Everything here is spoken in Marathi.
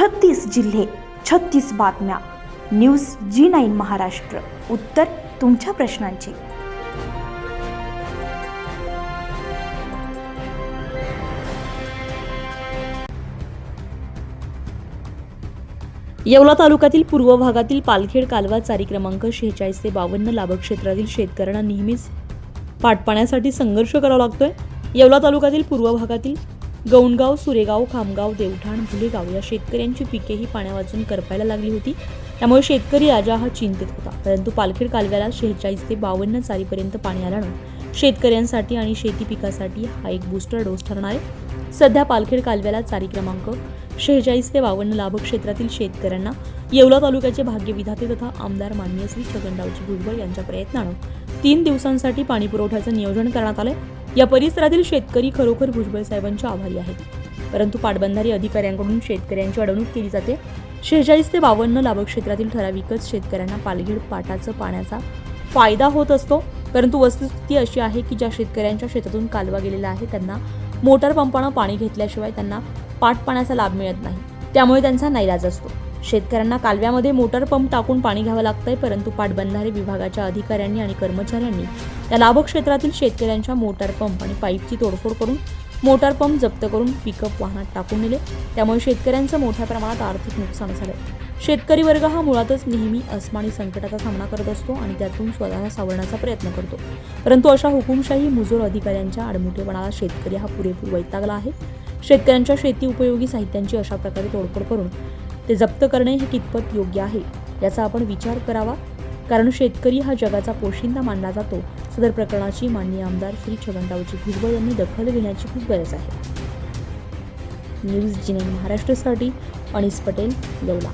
छत्तीस जिल्हे छत्तीस बातम्या. News G nine Maharashtra. उत्तर तुमच्या प्रश्नांची. येवला तालुक्यातील पूर्व भागातील पालखेड कालवा चारी क्रमांक शेहेचाळीस ते बावन्न लाभक्षेत्रातील शेतकऱ्यांना नेहमीच पाटपाण्यासाठी संघर्ष करावा लागतोय. येवला तालुक्यातील पूर्व भागातील गौणगाव सुरेगाव खामगाव देवठाण भुलेगाव या शेतकऱ्यांची पिके ही पाण्यावाचून करपायला लागली होती. त्यामुळे शेतकरी राजा हा चिंतित होता. परंतु पालखेड कालव्याला शेहेचाळीस ते बावन्न चालीपर्यंत पाणी आल्यानं शेतकऱ्यांसाठी आणि शेती पिकासाठी हा एक बूस्टर डोस ठरणार आहे. सध्या पालखेड कालव्याला चारी क्रमांक शेहेचाळीस ते बावन्न लाभक्षेत्रातील शेतकऱ्यांना येवला तालुक्याचे भाग्यविधाते तथा आमदार मान्य श्री छगनरावजी भुजबळ यांच्या प्रयत्नानं तीन दिवसांसाठी पाणी पुरवठ्याचं नियोजन करण्यात आलंय. या परिसरातील शेतकरी खरोखर भुजबळ साहेबांच्या आभारी आहेत. परंतु पाटबंधारी अधिकाऱ्यांकडून शेतकऱ्यांची अडवणूक केली जाते. शेहेचाळीस ते बावन्न लाभक्षेत्रातील ठराविकच शेतकऱ्यांना पालघेड पाटाचं पाण्याचा फायदा होत असतो. परंतु वस्तुस्थिती अशी आहे की ज्या शेतकऱ्यांच्या शेतातून कालवा गेलेला आहे त्यांना मोटार पंपानं पाणी घेतल्याशिवाय त्यांना पाट पाण्याचा लाभ मिळत नाही. त्यामुळे त्यांचा नैराज असतो. शेतकऱ्यांना कालव्यामध्ये मोटार पंप टाकून पाणी घ्यावं लागतंय परंतु पाटबंधारे विभागाच्या अधिकाऱ्यांनी आणि कर्मचाऱ्यांनी त्या लाभक्षेत्रातील शेतकऱ्यांच्या मोटर पंप आणि पाईपची तोडफोड करून मोटर पंप जप्त करून पिकअप वाहनात टाकून नेले त्यामुळे शेतकऱ्यांचं मोठ्या प्रमाणात आर्थिक नुकसान झालं शेतकरी वर्ग हा मुळातच नेहमी अस्मानी संकटाचा सामना करत असतो आणि त्यातून स्वतःला सावरण्याचा प्रयत्न करतो. परंतु अशा हुकुमशाही मुजोर अधिकाऱ्यांच्या आडमुठेपणाला शेतकरी हा पुरेपूर वैतागला आहे. शेतकऱ्यांच्या शेती उपयोगी साहित्यांची अशा प्रकारे तोडफोड करून ते जप्त करणे हे कितपत योग्य आहे याचा आपण विचार करावा? कारण शेतकरी हा जगाचा पोशिंदा मानला जातो. सदर प्रकरणाची माननीय आमदार श्री छगनरावजी भुजबळ यांनी दखल घेण्याची खूप गरज आहे. न्यूज जिने महाराष्ट्रासाठी अनिस पटेल येवला.